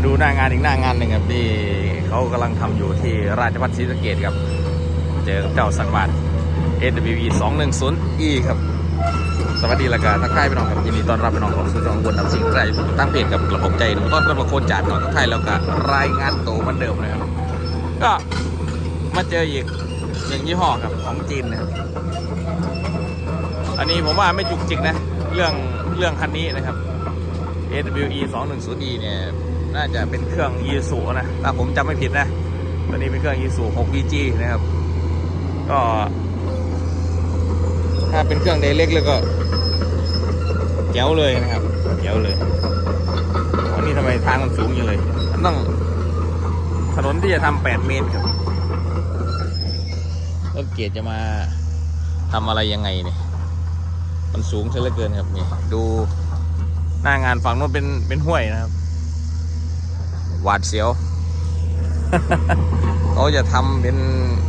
มาดูหน้างานอีกหน้างานหนึ่งครับที่เขากำลังทำอยู่ที่ราชพัฒศรีสะเกดครับ เจอกับเจ้าสันบาท AWE 210E ครับ สวัสดีละกันทักทายพี่น้องครับยินดีต้อนรับพี่น้องของสุดของบนนำสิ่งไรตั้งเพจกับกระผมใจหนุ่มต้อนรับโคนจ่าพี่น้องทักทายแล้วก็รายงานตัวเหมือนเดิมนะครับก็มาเจออีกหนึ่งยี่ห้อครับของจีนนะครับอันนี้ผมว่าไม่จุกจิกนะ เรื่องเรื่องคันนี้นะครับ AWE 210E เนี่ย น่าจะเป็นเครื่อง i s u นะถ้าผมจำไม่ผิดนะตัวนี้เป็นเครื่อง i s u 6 VG นะครับ ก็ ถ้าเป็นเครื่องไดเล็กแล้วก็แจ๋วเลยนะครับแจ๋วเลยวันนี้ทำไมทางมันสูงอย่างเลยมันต้องถนนที่จะทำ8เมตรครับรถเกียรจะมาทำอะไรยังไงเนี่ยมันสูงซะเหลือเกินครับนี่ดูหน้างานฝั่งนู้นเป็นเป็นห้วยนะครับ หวาดเสียว เขาจะทำเป็น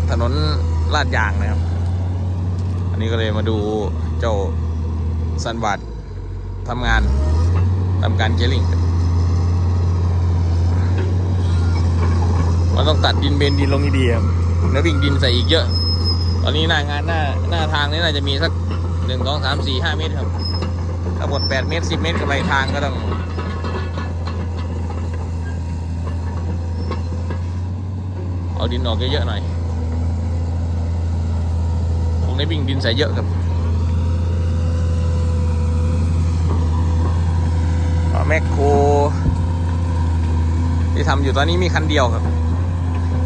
ถนนลาดยางนะครับ อันนี้ก็เลยมาดูเจ้าซันบาดทำงานทำการเจลิงมันต้องตัดดินเบนดินลงดีๆครับแล้ววิ่งดินใส่อีกเยอะ ตอนนี้หน้างานหน้าหน้าทางนี้น่าจะมีสักหนึ่งสองสามสี่ห้าเมตรครับถ้าหมดแปดเมตรสิบเมตรกับไรทางก็ต้อง เอาดินออกเยอะๆหน่อยตรงนี้วิ่งดินใส่เยอะครับแมคโครที่ทำอยู่ตอนนี้มีคันเดียวครับ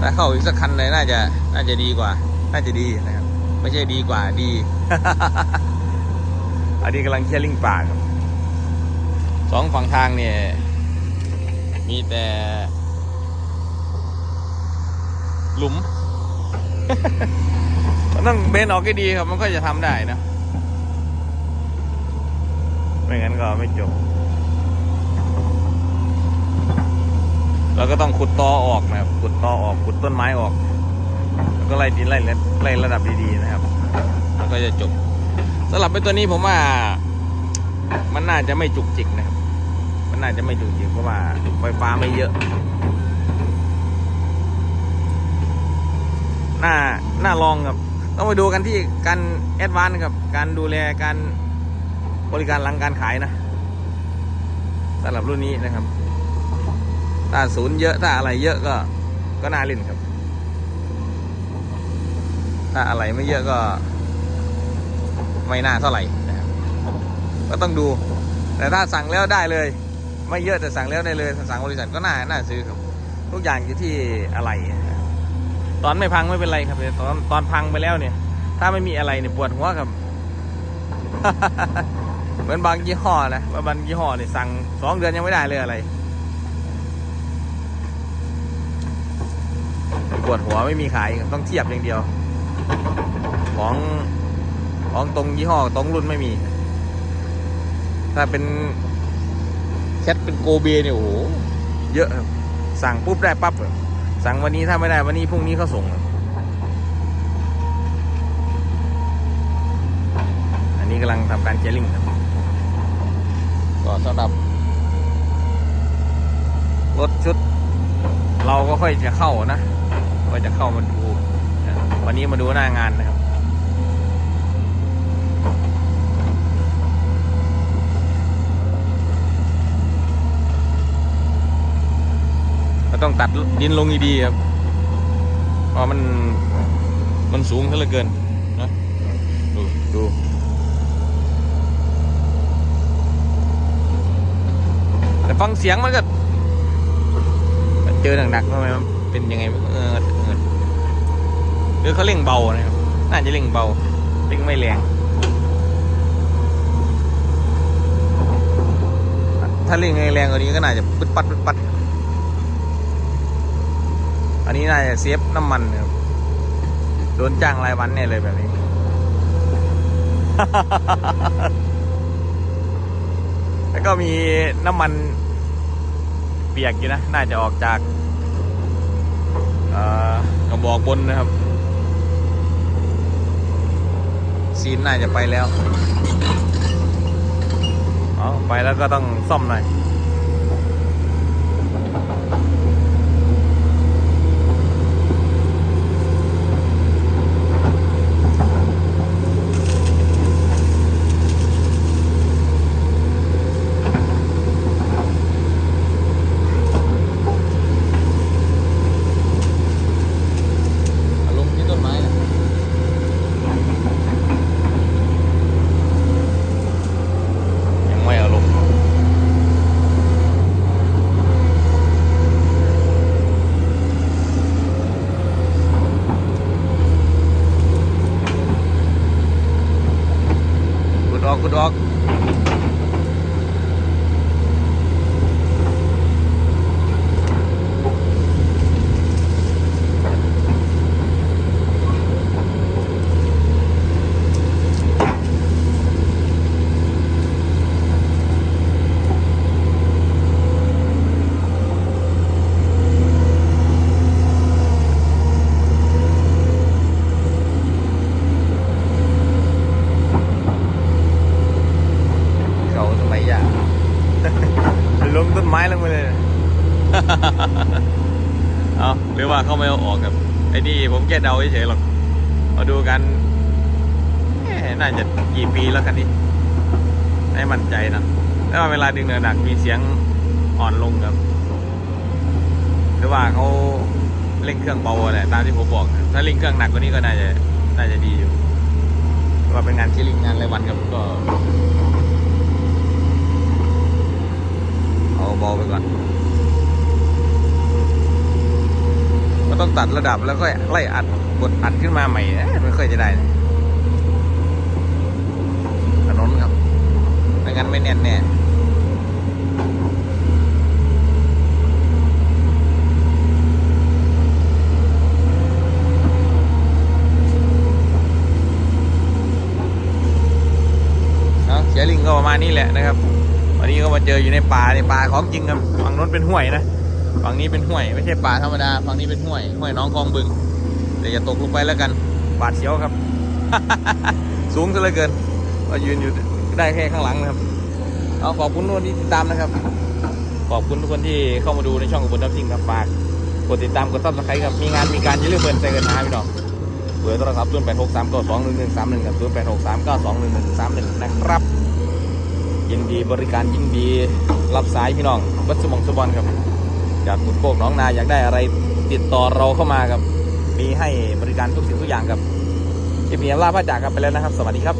ถ้าเข้าอีกสักคันเลยน่าจะน่าจะดีกว่า น่าจะดีนะครับ ไม่ใช่ดีกว่าดี อันนี้กำลังเคลียลิงป่าครับสองฝั่งทางเนี่ย มีแต่ หลุมมันต้องเบนออกให้ดีครับมันก็จะทำได้นะ ไม่งั้นก็ไม่จบเราก็ต้องขุดตอออกนะครับ ขุดตอออก ขุดต้นไม้ออก แล้วก็ไล่ดินไล่ไล่ระดับดีๆนะครับ แล้วก็จะจบสำหรับไอ้ตัวนี้ผมว่า มันน่าจะไม่จุกจิกนะครับ มันน่าจะไม่จุกจิกเพราะว่าไฟฟ้าไม่เยอะ ห น้าลองครับ ต้องไปดูกันที่การแอดวานซ์ครับการดูแลการบริการหลังการขายนะสำหรับรุ่นนี้นะครับ ถ้าศูนย์เยอะถ้าอะไรเยอะก็ก็น่าเล่นครับ ถ้าอะไรไม่เยอะก็ ไม่น่าเท่าไหร่นะครับก็ต้องดู แต่ถ้าสั่งแล้วได้เลย ไม่เยอะแต่สั่งแล้วได้เลยสั่งบริษัทก็น่าน่าซื้อครับ ทุกอย่างอยู่ที่อะไร ตอนไม่พังไม่เป็นไรครับแต่ตอนตอนพังไปแล้วเนี่ย ถ้าไม่มีอะไรเนี่ยปวดหัวครับ เหมือนบางยี่ห้อนะบางยี่ห้อเนี่ยสั่งสองเดือนยังไม่ได้เลยอะไรปวดหัวไม่มีขายต้องเทียบอย่างเดียว ของของตรงยี่ห้อตรงรุ่นไม่มี ถ้าเป็นแคทเป็นโกเบเนี่ยโอ้โหเยอะสั่งปุ๊บได้ปั๊บครับ สั่งวันนี้ถ้าไม่ได้วันนี้พรุ่งนี้เขาส่ง อันนี้กำลังทำการเจลิ่งครับก็สำหรับรถชุด เราก็ค่อยจะเข้านะ ก็จะเข้ามาดู วันนี้มาดูหน้างานนะครับ ก็ต้องตัดดินลงดีๆครับเพราะมันมันสูงซะเหลือเกินนะดูดูแต่ฟังเสียงมันก็เจอหนักๆทำไมมันเป็นยังไงเออเออหรือเขาเร่งเบานะครับน่าจะเร่งเบาเร่งไม่แรงถ้าเร่งแรงกว่านี้ก็น่าจะปึ๊ดปัดปึ๊ดปัด อันนี้น่าจะเซฟน้ำมันนะครับโดนจ้างรายวันเนี่ยเลยแบบนี้ แล้วก็มีน้ำมันเปียกอยู่นะ น่าจะออกจากกระบอกบนนะครับ ซีนน่าจะไปแล้ว อ๋อ ไปแล้วก็ต้องซ่อมหน่อย aku dog ไปเลย เอาหรือว่าเขาไม่เอาออกครับ ไอ้นี่ผมแค่เดาเฉยๆหรอก มาดูกัน น่าจะกี่ปีแล้วกันนี่ไม่มั่นใจนะแล้วาเวลาดึงเหนักมีเสียงอ่อนลงครับ หรือว่าเขาเร่งเครื่องเบาแหละตามที่ผมบอก ถ้าเร่งเครื่องหนักกว่านี้ก็น่าจะน่าจะดีอยู่เพราะว่าเป็นงานคิลิงงานรายวันครับก็ เอาเบา ไปก่อนก็ต้องตัดระดับแล้วก็ไล่อัดกดอัดขึ้นมาใหม่นะไม่ค่อยจะได้นะถนนครับไม่งั้นไม่แน่นแน่เนาะเสียลิงก็ประมาณนี้แหละนะครับ วันนี้ก็มาเจออยู่ในป่าในป่าของจริงครับฝั่งนู้นเป็นห้วยนะฝั่งนี้เป็นห้วย ไม่ใช่ป่าธรรมดาฝั่งนี้เป็นห้วยห้วยน้องคลองบึงแต่อย่าตกลงไปแล้วกันบาดเสียวครับ สูงซะเหลือเกินก็ยืนอยู่ได้แค่ข้างหลังนะครับเอาขอบคุณทุกคนที่ติดตามนะครับ ขอบคุณทุกคนที่เข้ามาดูในช่องของบนดับทิงครับฝากกดติดตามกดซับสไครต์ครับมีงานมีการอย่าลืมเปิดใจกันนะพี่น้องเบอร์โทรศัพท์ศูนย์แปดหกสามเก้าสองหนึ่งหนึ่งสามหนึ่งกับศูนย์แปดหกสามเก้าสองหนึ่งหนึ่งสามหนึ่งนะครับ ยินดีบริการยินดีรับสายพี่น้องวัดสมองสบอนครับ จากขุนโคกน้องนาอยากได้อะไรติดต่อเราเข้ามาครับ มีให้บริการทุกสิ่งทุกอย่างครับคลิปนี้ลาพระจากกันไปแล้วนะครับ สวัสดีครับ